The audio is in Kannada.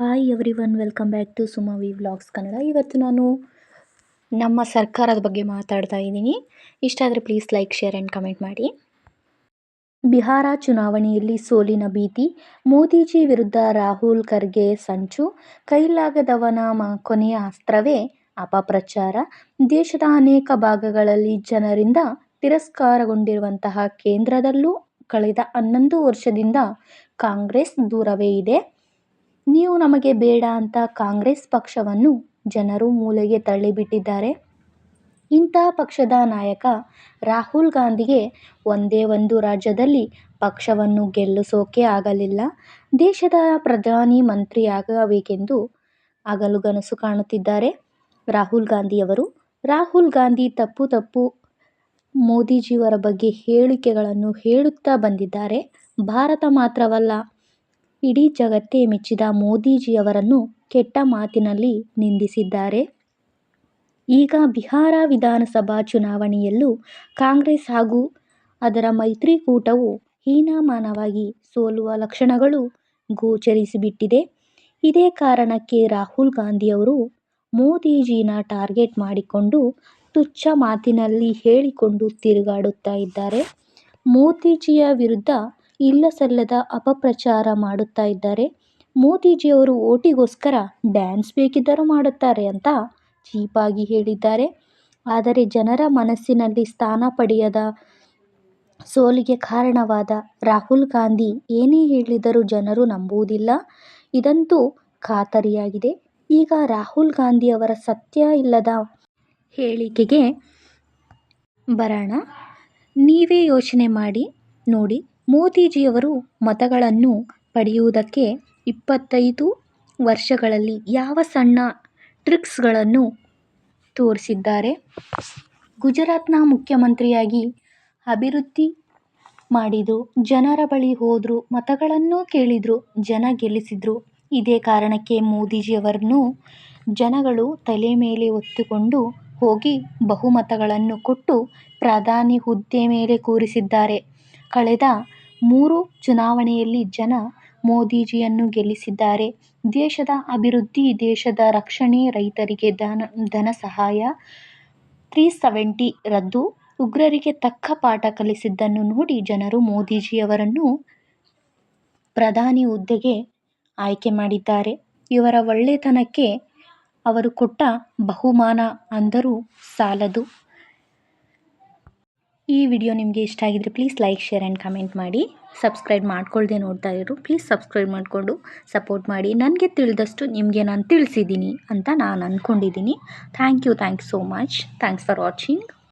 Hi everyone welcome back to Suma V vlogs Kannada ಇವತ್ತು ನಾನು ನಮ್ಮ ಸರ್ಕಾರದ ಬಗ್ಗೆ ಮಾತಾಡ್ತಾ ಇದ್ದೀನಿ ಇಷ್ಟ ಆದರೆ please like share and comment ಮಾಡಿ ಬಿಹಾರ ಚುನಾವಣೆಯಲ್ಲಿ ಸೋಲಿನ ಭೀತಿ ಮೋದಿಜಿ ವಿರುದ್ಧ ರಾಹುಲ್ ಖರ್ಗೆ ಸಂಚು ಕೈಲಾಗದವನ ಕೊನೆಯ ಅಸ್ತ್ರವೇ ಅಪಪ್ರಚಾರ ದೇಶದ ಅನೇಕ ಭಾಗಗಳಲ್ಲಿ ಜನರಿಂದ ತಿರಸ್ಕಾರಗೊಂಡಿರುವಂತಹ ಕೇಂದ್ರದಲ್ಲೂ ಕಳೆದ ಹನ್ನೊಂದು ವರ್ಷದಿಂದ ಕಾಂಗ್ರೆಸ್ ದೂರವೇ ಇದೆ ನೀವು ನಮಗೆ ಬೇಡ ಅಂತ ಕಾಂಗ್ರೆಸ್ ಪಕ್ಷವನ್ನು ಜನರು ಮೂಲೆಗೆ ತಳ್ಳಿಬಿಟ್ಟಿದ್ದಾರೆ. ಇಂಥ ಪಕ್ಷದ ನಾಯಕ ರಾಹುಲ್ ಗಾಂಧಿಗೆ ಒಂದೇ ಒಂದು ರಾಜ್ಯದಲ್ಲಿ ಪಕ್ಷವನ್ನು ಗೆಲ್ಲಿಸೋಕೆ ಆಗಲಿಲ್ಲ. ದೇಶದ ಪ್ರಧಾನಿ ಮಂತ್ರಿಯಾಗಬೇಕೆಂದು ಹಗಲುಗನಸು ಕಾಣುತ್ತಿದ್ದಾರೆ ರಾಹುಲ್ ಗಾಂಧಿಯವರು. ರಾಹುಲ್ ಗಾಂಧಿ ತಪ್ಪು ತಪ್ಪು ಮೋದಿಜಿಯವರ ಬಗ್ಗೆ ಹೇಳಿಕೆಗಳನ್ನು ಹೇಳುತ್ತಾ ಬಂದಿದ್ದಾರೆ. ಭಾರತ ಮಾತ್ರವಲ್ಲ ಇಡೀ ಜಗತ್ತೇ ಮೆಚ್ಚಿದ ಮೋದಿಜಿಯವರನ್ನು ಕೆಟ್ಟ ಮಾತಿನಲ್ಲಿ ನಿಂದಿಸಿದ್ದಾರೆ. ಈಗ ಬಿಹಾರ ವಿಧಾನಸಭಾ ಚುನಾವಣೆಯಲ್ಲೂ ಕಾಂಗ್ರೆಸ್ ಹಾಗೂ ಅದರ ಮೈತ್ರಿಕೂಟವು ಹೀನಾಮಾನವಾಗಿ ಸೋಲುವ ಲಕ್ಷಣಗಳು ಗೋಚರಿಸಿಬಿಟ್ಟಿದೆ. ಇದೇ ಕಾರಣಕ್ಕೆ ರಾಹುಲ್ ಗಾಂಧಿಯವರು ಮೋದಿಜಿನ ಟಾರ್ಗೆಟ್ ಮಾಡಿಕೊಂಡು ತುಚ್ಛ ಮಾತಿನಲ್ಲಿ ಹೇಳಿಕೊಂಡು ತಿರುಗಾಡುತ್ತಾ ಇದ್ದಾರೆ. ಮೋದಿಜಿಯ ವಿರುದ್ಧ ಇಲ್ಲಸಲ್ಲದ ಅಪಪ್ರಚಾರ ಮಾಡುತ್ತಾ ಇದ್ದಾರೆ. ಮೋದಿಜಿಯವರು ಓಟಿಗೋಸ್ಕರ ಡ್ಯಾನ್ಸ್ ಬೇಕಿದ್ದರೂ ಮಾಡುತ್ತಾರೆ ಅಂತ ಚೀಪಾಗಿ ಹೇಳಿದ್ದಾರೆ. ಆದರೆ ಜನರ ಮನಸ್ಸಿನಲ್ಲಿ ಸ್ಥಾನ ಪಡೆಯದ ಸೋಲಿಗೆ ಕಾರಣವಾದ ರಾಹುಲ್ ಗಾಂಧಿ ಏನೇ ಹೇಳಿದರೂ ಜನರು ನಂಬುವುದಿಲ್ಲ. ಇದಂತೂ ಖಾತರಿಯಾಗಿದೆ. ಈಗ ರಾಹುಲ್ ಗಾಂಧಿಯವರ ಸತ್ಯ ಇಲ್ಲದ ಹೇಳಿಕೆಗೆ ಬರೋಣ. ನೀವೇ ಯೋಚನೆ ಮಾಡಿ, ನೋಡಿ. ಮೋದಿಜಿಯವರು ಮತಗಳನ್ನು ಪಡೆಯುವುದಕ್ಕೆ ಇಪ್ಪತ್ತೈದು ವರ್ಷಗಳಲ್ಲಿ ಯಾವ ಸಣ್ಣ ಟ್ರಿಕ್ಸ್ಗಳನ್ನು ತೋರಿಸಿದ್ದಾರೆ. ಗುಜರಾತ್ನ ಮುಖ್ಯಮಂತ್ರಿಯಾಗಿ ಅಭಿವೃದ್ಧಿ ಮಾಡಿದರು, ಜನರ ಬಳಿ ಹೋದರು, ಮತಗಳನ್ನು ಕೇಳಿದರು, ಜನ ಗೆಲ್ಲಿಸಿದರು. ಇದೇ ಕಾರಣಕ್ಕೆ ಮೋದಿಜಿಯವರನ್ನು ಜನಗಳು ತಲೆ ಮೇಲೆ ಹೊತ್ತುಕೊಂಡು ಹೋಗಿ ಬಹುಮತಗಳನ್ನು ಕೊಟ್ಟು ಪ್ರಧಾನಿ ಹುದ್ದೆ ಮೇಲೆ ಕೂರಿಸಿದ್ದಾರೆ. ಕಳೆದ ಮೂರು ಚುನಾವಣೆಯಲ್ಲಿ ಜನ ಮೋದಿಜಿಯನ್ನು ಗೆಲ್ಲಿಸಿದ್ದಾರೆ. ದೇಶದ ಅಭಿವೃದ್ಧಿ, ದೇಶದ ರಕ್ಷಣೆ, ರೈತರಿಗೆ ಧನ ಧನ ಸಹಾಯ ತ್ರೀ ಸೆವೆಂಟಿ ರದ್ದು. ಉಗ್ರರಿಗೆ ತಕ್ಕ ಪಾಠ ಕಲಿಸಿದ್ದನ್ನು ನೋಡಿ ಜನರು ಮೋದಿಜಿಯವರನ್ನು ಪ್ರಧಾನಿ ಹುದ್ದೆಗೆ ಆಯ್ಕೆ ಮಾಡಿದ್ದಾರೆ. ಇವರ ಒಳ್ಳೆತನಕ್ಕೆ ಅವರು ಕೊಟ್ಟ ಬಹುಮಾನ ಅಂದರೂ ಸಾಲದು. ಈ ವಿಡಿಯೋ ನಿಮಗೆ ಇಷ್ಟ ಆಗಿದ್ರೆ please like share and comment ಮಾಡಿ. ಸಬ್ಸ್ಕ್ರೈಬ್ ಮಾಡ್ಕೊಳ್ದೆ ನೋಡ್ತಾ ಇರೋರು ಪ್ಲೀಸ್ ಸಬ್ಸ್ಕ್ರೈಬ್ ಮಾಡಿಕೊಂಡು ಸಪೋರ್ಟ್ ಮಾಡಿ. ನನಗೆ ತಿಳಿದಷ್ಟು ನಿಮಗೆ ನಾನು ತಿಳಿಸಿದ್ದೀನಿ ಅಂತ ನಾನು ಅಂದ್ಕೊಂಡಿದ್ದೀನಿ thank you thank so much thanks for watching